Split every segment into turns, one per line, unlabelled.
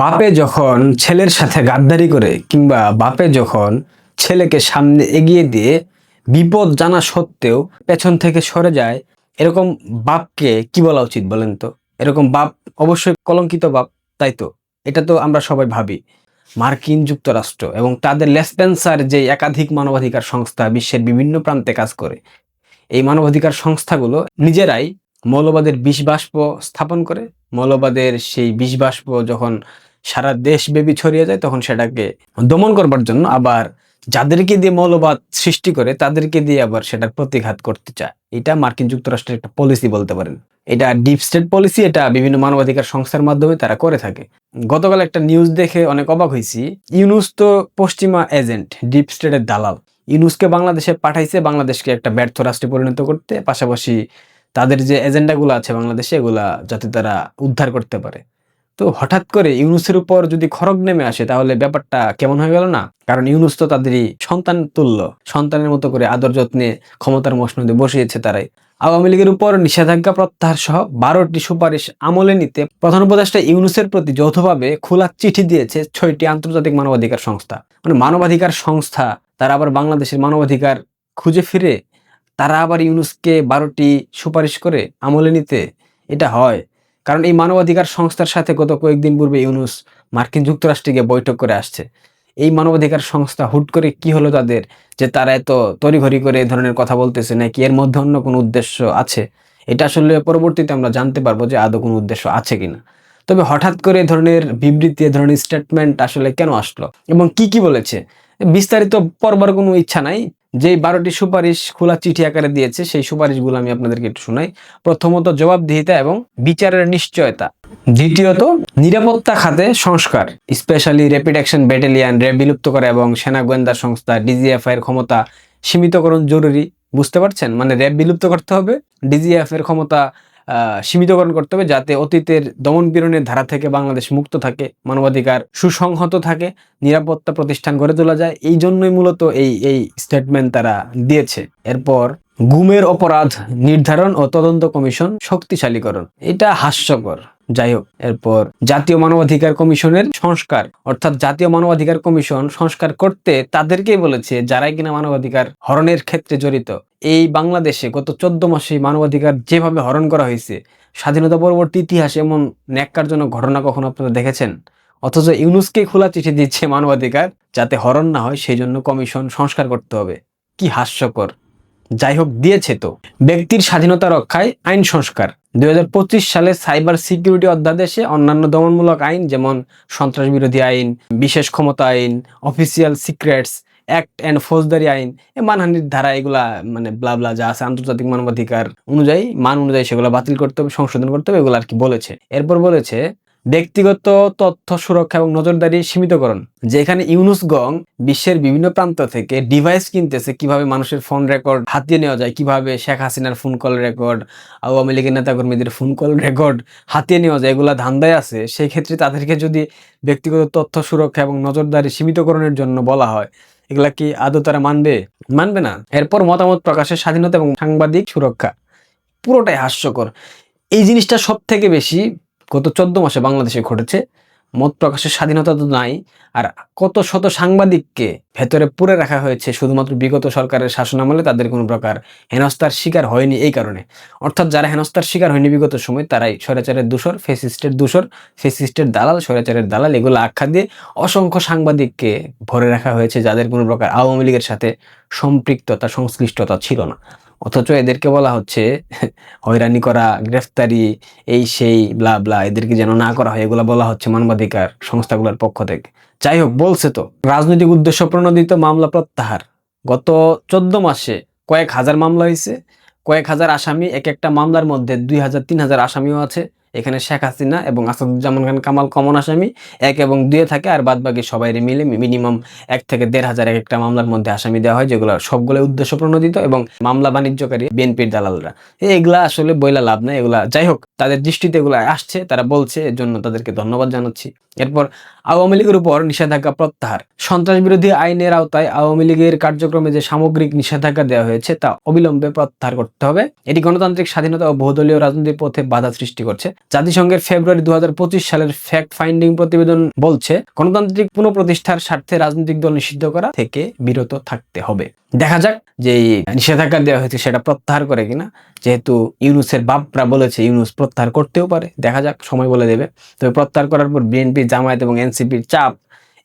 বাপে যখন ছেলের সাথে গাদ্দারি করে কিংবা বাপে যখন ছেলেকে সামনে এগিয়ে দিয়ে বিপদ জানা সত্ত্বেও পেছন থেকে সরে যায়, এরকম বাপকে কি বলা উচিত বলেন তো? এরকম বাপ অবশ্যই কলঙ্কিত বাপ, তাই তো? এটা তো আমরা সবাই ভাবি। মার্কিন যুক্তরাষ্ট্র এবং তাদের লেসপেন্সার যে একাধিক মানবাধিকার সংস্থা বিশ্বের বিভিন্ন প্রান্তে কাজ করে, এই মানবাধিকার সংস্থাগুলো নিজেরাই মৌলবাদের বিষবাষ্প স্থাপন করে, মৌলবাদের সেই বিষবাষ্প যখন সারা দেশ দেশব্যাপী ছড়িয়ে যায়, তখন সেটাকে দমন করবার জন্য আবার যাদেরকে দিয়ে মৌলবাদ সৃষ্টি করে, তাদেরকে দিয়ে আবার সেটার প্রতিঘাত করতে চায়। এটা মার্কিন যুক্তরাষ্ট্রের একটা পলিসি বলতে পারেন। এটা ডিপ স্টেট পলিসি, এটা বিভিন্ন মানবাধিকার সংস্থার মাধ্যমে তারা করে থাকে। গতকাল একটা নিউজ দেখে অনেক অবাক হয়েছি। ইউনুস তো পশ্চিমা এজেন্ট, ডিপ স্টেটের দালাল। ইউনুসকে বাংলাদেশে পাঠাইছে, বাংলাদেশকে একটা ব্যর্থ রাষ্ট্রে পরিণত করতে। পাশাপাশি তাদের যে এজেন্ডাগুলো আছে বাংলাদেশে, এগুলা যাতে তারা উদ্ধার করতে পারে। তো হঠাৎ করে ইউনুসের উপর যদি খড়গ নেমে আসে, তাহলে ব্যাপারটা কেমন হয়ে গেল না? কারণ ইউনুস তো তাদেরই সন্তান তুল্য। সন্তানের মতো করে আদর যত্নে ক্ষমতার মসনদে বসিয়েছে তারাই। আওয়ামী লীগের উপর নিষেধাজ্ঞা প্রত্যাহার সহ বারোটি সুপারিশ আমলে নিতে প্রধান উপদেষ্টা ইউনুসের প্রতি যৌথভাবে খোলা চিঠি দিয়েছে ছয়টি আন্তর্জাতিক মানবাধিকার সংস্থা। মানে মানবাধিকার সংস্থা, তারা আবার বাংলাদেশের মানবাধিকার খুঁজে ফিরে তারা আবার ইউনুসকে বারোটি সুপারিশ করে আমলে নিতে এটা হয়। কারণ এই মানবাধিকার সংস্থার সাথে গত কয়েকদিন পূর্বে ইউনুস মার্কিন যুক্তরাষ্ট্রে গিয়ে বৈঠক করে আসছে। এই মানবাধিকার সংস্থা হুট করে কি হলো তাদের যে তারা এত তড়িঘড়ি করে এ ধরনের কথা বলতেছে নাকি এর মধ্যে অন্য কোনো উদ্দেশ্য আছে? এটা আসলে পরবর্তীতে আমরা জানতে পারব যে আদৌ কোনো উদ্দেশ্য আছে কিনা। তবে হঠাৎ করে এ ধরনের বিবৃতি, এ ধরনের স্টেটমেন্ট আসলে কেন আসলো এবং কি কি বলেছে? বিস্তারিত পড়বার কোনো ইচ্ছা নাই। যেই বারোটি সুপারিশ খোলা চিঠি আকারে দিয়েছে, সেই সুপারিশগুলো আমি আপনাদেরকে একটু শোনাই। প্রথমত, জবাবদিহিতা এবং বিচারের নিশ্চয়তা। দ্বিতীয়ত, নিরাপত্তা খাতে সংস্কার, specially rapid action battalion RAB বিলুপ্ত করা এবং সেনা গোয়েন্দা সংস্থা ডিজিএফআই এর ক্ষমতা সীমিতকরণ জরুরি। বুঝতে পারছেন? মানে র্যাব বিলুপ্ত করতে হবে ডিজিএফ এর ক্ষমতা সীমিতকরণ করতে হবে যাতে অতীতের দমন পীড়নের ধারা থেকে বাংলাদেশ মুক্ত থাকে, মানবাধিকার সুসংহত থাকে, নিরাপত্তা প্রতিষ্ঠান গড়ে তোলা যায়। এই জন্যই মূলত এই এই স্টেটমেন্ট তারা দিয়েছে। এরপর, গুমের অপরাধ নির্ধারণ ও তদন্ত কমিশন শক্তিশালীকরণ। এটা হাস্যকর। যাই হোক, এরপর জাতীয় মানবাধিকার কমিশনের সংস্কার, অর্থাৎ জাতীয় মানবাধিকার কমিশন সংস্কার করতে তাদেরকেই বলেছে যারাই কিনা মানবাধিকার হরণের ক্ষেত্রে জড়িত। এই বাংলাদেশে গত চোদ্দ মাসে মানবাধিকার যেভাবে হরণ করা হয়েছে, স্বাধীনতা পরবর্তী ইতিহাসে এমন ন্যাক্কারজনক ঘটনা কখনো আপনারা দেখেছেন? অথচ ইউনুসকে খোলা চিঠি দিচ্ছে মানবাধিকার যাতে হরণ না হয়, সেই জন্য কমিশন সংস্কার করতে হবে। কি হাস্যকর। যাই হোক, দিয়েছে তো। ব্যক্তির স্বাধীনতা রক্ষায় আইন সংস্কার। দুই সালে সাইবার সিকিউরিটি অধ্যাদেশে অন্যান্য দমনমূলক আইন, যেমন সন্ত্রাস বিরোধী আইন, বিশেষ ক্ষমতা আইন, অফিসিয়াল সিক্রেটস, অ্যাক্ট অ্যান্ড ফৌজদারি আইন, এ মানহানির ধারা এগুলা মানে ব্লাবলা যা আছে আন্তর্জাতিক মানবাধিকার অনুযায়ী, মান অনুযায়ী সেগুলো বাতিল করতে হবে, সংশোধন করতে হবে, এগুলো আর কি বলেছে। এরপর বলেছে ব্যক্তিগত তথ্য সুরক্ষা এবং নজরদারি সীমিতকরণ, যেখানে ইউনুস গং বিশ্বের বিভিন্ন প্রান্ত থেকে ডিভাইস কিনতেছে, কীভাবে মানুষের ফোন রেকর্ড হাতিয়ে নেওয়া যায়, কীভাবে শেখ হাসিনার ফোন কল রেকর্ড আওয়ামী লীগের নেতাকর্মীদের ফোন কল রেকর্ড হাতিয়ে নেওয়া যায়, এগুলা ধান্দায় আছে। সেই ক্ষেত্রে তাদেরকে যদি ব্যক্তিগত তথ্য সুরক্ষা এবং নজরদারি সীমিতকরণের জন্য বলা হয়, এগুলা কি আদৌ তারা মানবে? মানবে না। এরপর মতামত প্রকাশের স্বাধীনতা এবং সাংবাদিক সুরক্ষা। পুরোটাই হাস্যকর। এই জিনিসটা সব থেকে বেশি গত চোদ্দ মাসে বাংলাদেশে ঘটেছে। মত প্রকাশের স্বাধীনতা তো নাই, আর কত শত সাংবাদিককে ভেতরে পুরে রাখা হয়েছে, শুধুমাত্র বিগত সরকারের শাসনামলে তাদের কোনো প্রকার হেনস্থার শিকার হয়নি এই কারণে। অর্থাৎ যারা হেনস্থার শিকার হয়নি বিগত সময়, তারাই স্বৈরাচারের দূষর, ফেসিস্টের দূষর, ফেসিস্টের দালাল, স্বৈরাচারের দালাল, এগুলো আখ্যা দিয়ে অসংখ্য সাংবাদিককে ভরে রাখা হয়েছে, যাদের কোনো প্রকার আওয়ামী লীগের সাথে সম্পৃক্ততা, সংশ্লিষ্টতা ছিল না। অথচ এদেরকে বলা হচ্ছে, হয়রানি করা, গ্রেফতারি, এই সেই, ব্লা ব্লা, এদেরকে যেন না করা হয়, এগুলো বলা হচ্ছে মানবাধিকার সংস্থাগুলোর পক্ষ থেকে। যাই হোক, বলছে তো, রাজনৈতিক উদ্দেশ্য প্রণোদিত মামলা প্রত্যাহার। গত চোদ্দ মাসে কয়েক হাজার মামলা হয়েছে, কয়েক হাজার আসামি, এক একটা মামলার মধ্যে দুই হাজার, তিন হাজার আসামিও আছে। এখানে শেখ হাসিনা এবং আসাদুজ্জামান খান, কামাল কমন আসামি, এক এবং দুয়ে থাকে, আর বাদ বাকি সবাই মিলে মিনিমাম এক থেকে দেড় হাজার এক একটা মামলার মধ্যে আসামি দেওয়া হয়, যেগুলো সবগুলো উদ্দেশ্য প্রণোদিত এবং মামলা বাণিজ্যকারী বিএনপির দালালরা। এগুলা আসলে বইলা লাভ নাই, এগুলা যাই হোক, তাদের দৃষ্টিতে এগুলো আসছে, তারা বলছে এর জন্য তাদেরকে ধন্যবাদ জানাচ্ছি। এরপর আওয়ামী লীগের উপর নিষেধাজ্ঞা প্রত্যাহার। সন্ত্রাস বিরোধী আইনের আওতায় আওয়ামী লীগের কার্যক্রমে যে সামগ্রিক নিষেধাজ্ঞা দেওয়া হয়েছে, তা অবিলম্বে প্রত্যাহার করতে হবে। এটি গণতান্ত্রিক স্বাধীনতা ও বহুদলীয় রাজনৈতিক পথে বাধা সৃষ্টি করছে। জাতিসংঘের ফেব্রুয়ারি দু হাজার পঁচিশ সালের ফ্যাক্ট ফাইন্ডিং প্রতিবেদন বলছে, গণতান্ত্রিক পুনঃপ্রতিষ্ঠার স্বার্থে রাজনৈতিক দল নিষিদ্ধ করা থেকে বিরত থাকতে হবে। দেখা যাক যে নিষেধাজ্ঞা দেওয়া হয়েছে সেটা প্রত্যাহার করে কিনা। যেহেতু ইউনুসের বাপরা বলেছে ইউনুস প্রত্যাহার করতেও পারে, দেখা যাক, সময় বলে দেবে। তবে প্রত্যাহার করার পর বিএনপি, জামায়াত এবং এনসিপির চাপ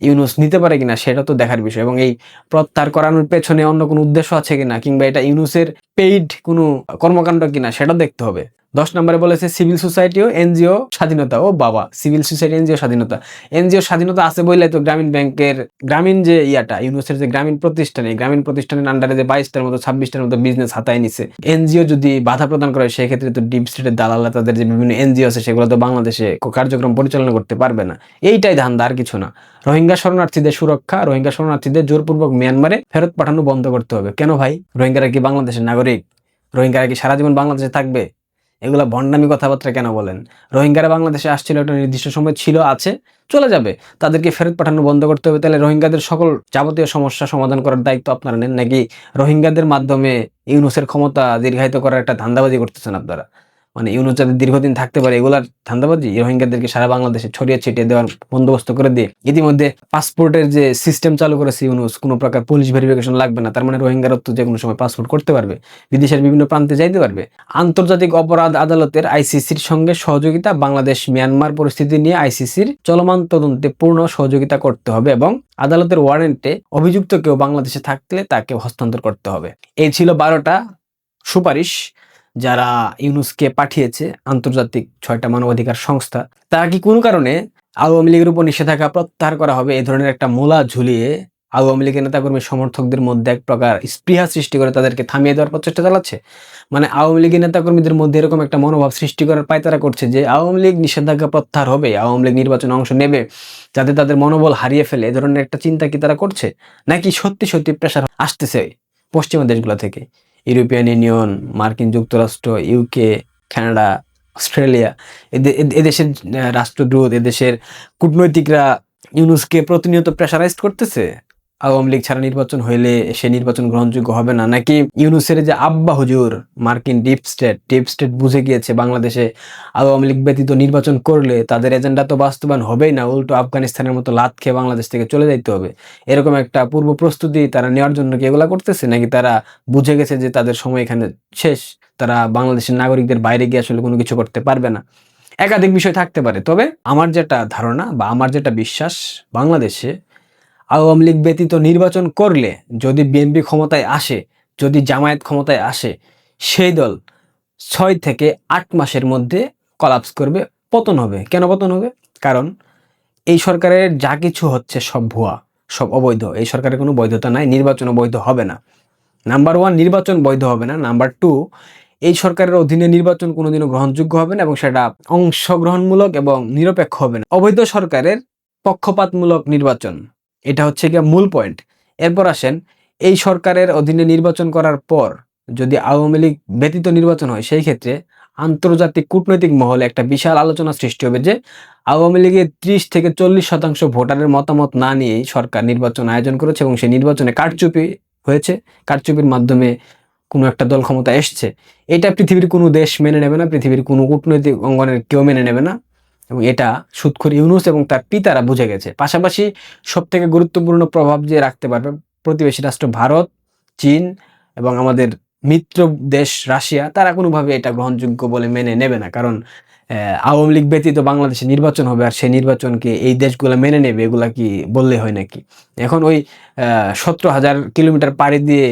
ইউনুস নিতে পারে কিনা সেটা তো দেখার বিষয়। এবং এই প্রত্যাহার করানোর পেছনে অন্য কোনো উদ্দেশ্য আছে কিনা, কিংবা এটা ইউনুসের পেইড কোনো কর্মকাণ্ড কিনা সেটা দেখতে হবে। দশ নম্বরে বলেছে সিভিল সোসাইটি ও এনজিও স্বাধীনতা। ও বাবা, সিভিল সোসাইটি, এনজিও স্বাধীনতা। এনজিও স্বাধীনতা আছে বললে তো গ্রামীণ ব্যাংকের গ্রামীণ যে ইয়াটা ইউনুসের যে গ্রামীণ প্রতিষ্ঠান, এই গ্রামীণ প্রতিষ্ঠানের আন্ডারে যে বাইশটার মতো, ছাব্বিশটার মতো বিজনেস হাতায় নিছে। এনজিও যদি বাধা প্রদান করে, সেক্ষেত্রে তো ডিপ স্টেটের দালালরা তাদের যে বিভিন্ন এনজিও আছে, সেগুলো তো বাংলাদেশে কার্যক্রম পরিচালনা করতে পারবে না। এইটাই ধান্দা, আর কিছু না। রোহিঙ্গা শরণার্থীদের সুরক্ষা, রোহিঙ্গা শরণার্থীদের জোরপূর্বক মিয়ানমারে ফেরত পাঠানো বন্ধ করতে হবে। কেন ভাই? রোহিঙ্গারা কি বাংলাদেশের নাগরিক? রোহিঙ্গারা কি সারা জীবন বাংলাদেশে থাকবে? এগুলা ভণ্ডামি কথাবার্তা কেন বলেন? রোহিঙ্গারা বাংলাদেশে আসছিল, একটা নির্দিষ্ট সময় ছিল, আছে, চলে যাবে। তাদেরকে ফেরত পাঠানো বন্ধ করতে হবে। তাহলে রোহিঙ্গাদের সকল যাবতীয় সমস্যা সমাধান করার দায়িত্ব আপনারা নেন। নাকি রোহিঙ্গাদের মাধ্যমে ইউনুসের ক্ষমতা দীর্ঘায়িত করার একটা ধান্দাবাজি করতেছেন আপনারা? মানে ইউনুস যাতে দীর্ঘদিন থাকতে পারে, এগুলার ধান্দাবাজি রোহিঙ্গাদেরকে সারা বাংলাদেশে ছড়িয়ে ছিটিয়ে দেওয়ার বন্দোবস্ত করে দিয়ে ইতিমধ্যে পাসপোর্টের যে সিস্টেম চালু করেছে ইউনুস, কোনো প্রকার পুলিশ ভেরিফিকেশন লাগবে না। তার মানে রোহিঙ্গারা তো যে কোনো সময় পাসপোর্ট করতে পারবে, বিদেশের বিভিন্ন প্রান্তে যাইতে পারবে। আন্তর্জাতিক অপরাধ আদালতের আইসিসির সঙ্গে সহযোগিতা, বাংলাদেশ মিয়ানমার পরিস্থিতি নিয়ে আইসিসির চলমান তদন্তে পূর্ণ সহযোগিতা করতে হবে এবং আদালতের ওয়ারেন্টে অভিযুক্ত কেউ বাংলাদেশে থাকলে তাকে হস্তান্তর করতে হবে। এই ছিল বারোটা সুপারিশ। যারা ইউনুসকে পাঠিয়েছে আন্তর্জাতিক ছয়টা মানবাধিকার সংস্থা, তারা কি কোনো কারণে আওয়ামী লীগের উপর নিষেধাজ্ঞা প্রত্যাহার করা হবে? এই ধরনের একটা মোলা ঝুলিয়ে আওয়ামী লীগের নেতাকর্মী সমর্থকদের মধ্যে এক প্রকার স্পৃহা সৃষ্টি করে তাদেরকে থামিয়ে দেওয়ার প্রচেষ্টা চালাচ্ছে? মানে আওয়ামী লীগের নেতাকর্মীদের মধ্যে এরকম একটা মনোভাব সৃষ্টি করার পায়তারা করছে যে আওয়ামী লীগ নিষেধাজ্ঞা প্রত্যাহার হবে, আওয়ামী লীগ নির্বাচনে অংশ নেবে, যাতে তাদের মনোবল হারিয়ে ফেলে। এ ধরনের একটা চিন্তা কি তারা করছে? নাকি সত্যি সত্যি প্রেশার আসতেছে পশ্চিমা দেশগুলো থেকে? ইউরোপিয়ান ইউনিয়ন, মার্কিন যুক্তরাষ্ট্র ইউকে কানাডা, অস্ট্রেলিয়া, এদে- এদেশের রাষ্ট্রদূত, এদেশের কূটনৈতিকরা ইউনুসকে প্রতিনিয়ত প্রেশারাইজ করতেছে? আওয়ামী লীগ ছাড়া নির্বাচন হইলে সে নির্বাচন গ্রহণযোগ্য হবে না? নাকি ইউনুসের যে আব্বা হুজুর, মার্কিন ডিপ স্টেট ডিপ স্টেট বুঝে গিয়েছে বাংলাদেশে আওয়ামী লীগ ব্যতীত নির্বাচন করলে তাদের এজেন্ডা তো বাস্তবায়ন হবেই না, উল্টো আফগানিস্তানের মতো লাত খেয়ে বাংলাদেশ থেকে চলে যাইতে হবে। এরকম একটা পূর্ব প্রস্তুতি তারা নেওয়ার জন্য কি এগুলা করতেছে? নাকি তারা বুঝে গেছে যে তাদের সময় এখানে শেষ? তারা বাংলাদেশের নাগরিকদের বাইরে গিয়ে আসলে কোনো কিছু করতে পারবে না। একাধিক বিষয় থাকতে পারে, তবে আমার যেটা ধারণা বা আমার যেটা বিশ্বাস, বাংলাদেশে আওয়ামী লীগ ব্যতীত নির্বাচন করলে যদি বিএনপি ক্ষমতায় আসে, যদি জামায়াত ক্ষমতায় আসে, সেই দল ছয় থেকে আট মাসের মধ্যে কলাপস করবে, পতন হবে। কেন পতন হবে? কারণ এই সরকারের যা কিছু হচ্ছে সব ভুয়া, সব অবৈধ। এই সরকারের কোনো বৈধতা নাই, নির্বাচন বৈধ হবে না। নাম্বার ওয়ান নির্বাচন বৈধ হবে না। নাম্বার টু এই সরকারের অধীনে নির্বাচন কোনোদিনও গ্রহণযোগ্য হবে না এবং সেটা অংশগ্রহণমূলক এবং নিরপেক্ষ হবে না। অবৈধ সরকারের পক্ষপাতমূলক নির্বাচন। এটা হচ্ছে গিয়ে মূল পয়েন্ট এরপর আসেন, এই সরকারের অধীনে নির্বাচন করার পর যদি আওয়ামী লীগ ব্যতীত নির্বাচন হয়, সেই ক্ষেত্রে আন্তর্জাতিক কূটনৈতিক মহলে একটা বিশাল আলোচনা সৃষ্টি হবে যে আওয়ামী লীগের ত্রিশ থেকে চল্লিশ শতাংশ ভোটারের মতামত না নিয়েই সরকার নির্বাচন আয়োজন করেছে এবং সেই নির্বাচনে কারচুপি হয়েছে। কারচুপির মাধ্যমে কোনো একটা দল ক্ষমতা এসছে। এটা পৃথিবীর কোনো দেশ মেনে নেবে না, পৃথিবীর কোনো কূটনৈতিক অঙ্গনের কেউ মেনে নেবে না। এবং এটা সুৎখর ইউনুস এবং তার পিতারা বুঝে গেছে। পাশাপাশি সব থেকে গুরুত্বপূর্ণ প্রভাব যে রাখতে পারবে প্রতিবেশী রাষ্ট্র ভারত, চীন এবং আমাদের মিত্র দেশ রাশিয়া, তারা কোনোভাবে এটা গ্রহণযোগ্য বলে মেনে নেবে না। কারণ আওয়ামী লীগ ব্যতীত বাংলাদেশে নির্বাচন হবে আর সেই নির্বাচনকে এই দেশগুলো মেনে নেবে, এগুলা কি বললে হয় নাকি? এখন ওই সতেরো হাজার কিলোমিটার পাড়ি দিয়ে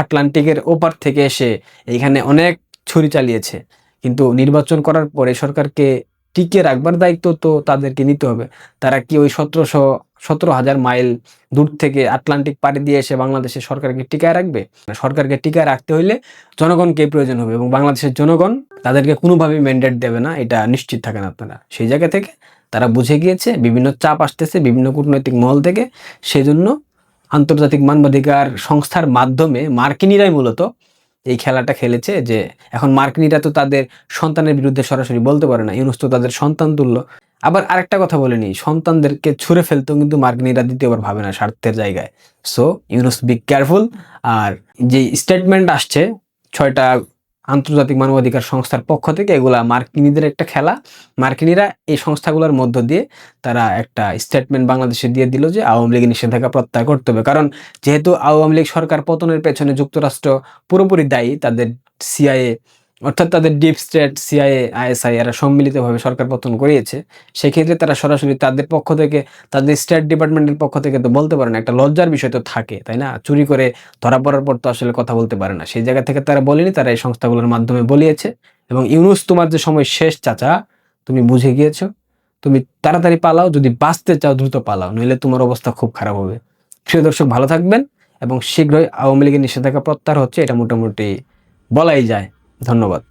আটলান্টিকের ওপার থেকে এসে এইখানে অনেক ছুরি চালিয়েছে। কিন্তু নির্বাচন করার পরে সরকারকে টিকিয়ে রাখবার দায়িত্ব তো তাদেরকে নিতে হবে। তারা কি ওই সতেরোশো, সতেরো হাজার মাইল দূর থেকে আটলান্টিক পাড়ি দিয়ে এসে বাংলাদেশের সরকারকে টিকায় রাখবে? সরকারকে টিকায় রাখতে হইলে জনগণকে প্রয়োজন হবে এবং বাংলাদেশের জনগণ তাদেরকে কোনোভাবেই ম্যান্ডেট দেবে না, এটা নিশ্চিত থাকেন আপনারা। সেই জায়গা থেকে তারা বুঝে গিয়েছে, বিভিন্ন চাপ আসতেছে, বিভিন্ন কূটনৈতিক মহল থেকে। সেজন্য আন্তর্জাতিক মানবাধিকার সংস্থার মাধ্যমে মার্কিনিরাই মূলত এই খেলাটা খেলেছে যে এখন মার্কিনিরা তো তাদের সন্তানের বিরুদ্ধে সরাসরি বলতে পারে না। ইউনুস তো তাদের সন্তান তুল্য। আবার আরেকটা কথা বলে নিই, সন্তানদেরকে ছুঁড়ে ফেলতেও কিন্তু মার্কিনিরা দ্বিতীয়বার ভাবে না স্বার্থের জায়গায়। সো ইউনুস বি কেয়ারফুল আর যে স্টেটমেন্ট আসছে, ছয়টা আন্তর্জাতিক মানবাধিকার সংস্থার পক্ষ থেকে এগুলা মার্কিনীদের একটা খেলা। মার্কিনীরা এই সংস্থাগুলোর মধ্য দিয়ে তারা একটা স্টেটমেন্ট বাংলাদেশে দিয়ে দিল যে আওয়ামী লীগ নিষেধাজ্ঞা প্রত্যাহার করতে হবে। কারণ যেহেতু আওয়ামী লীগ সরকার পতনের পেছনে যুক্তরাষ্ট্র পুরোপুরি দায়ী, তাদের সিআইএ অর্থাৎ তাদের ডিপ স্টেট, সিআইএ, আইএসআই এরা সম্মিলিতভাবে সরকার পতন করিয়েছে। সেক্ষেত্রে তারা সরাসরি তাদের পক্ষ থেকে, তাদের স্টেট ডিপার্টমেন্টের পক্ষ থেকে তো বলতে পারে না, একটা লজ্জার বিষয় তো থাকে, তাই না? চুরি করে ধরা পড়ার পর তো আসলে কথা বলতে পারে না। সেই জায়গা থেকে তারা বলেনি, তারা এই সংস্থাগুলোর মাধ্যমে বলিয়েছে। এবং ইউনুস, তোমার যে সময় শেষ, চাচা, তুমি বুঝে গিয়েছো। তুমি তাড়াতাড়ি পালাও, যদি বাঁচতে চাও, দ্রুত পালাও, নইলে তোমার অবস্থা খুব খারাপ হবে। প্রিয় দর্শক, ভালো থাকবেন, এবং শীঘ্রই আওয়ামী লীগের নিষেধাজ্ঞা প্রত্যাহার হচ্ছে, এটা মোটামুটি বলাই যায়। ধন্যবাদ।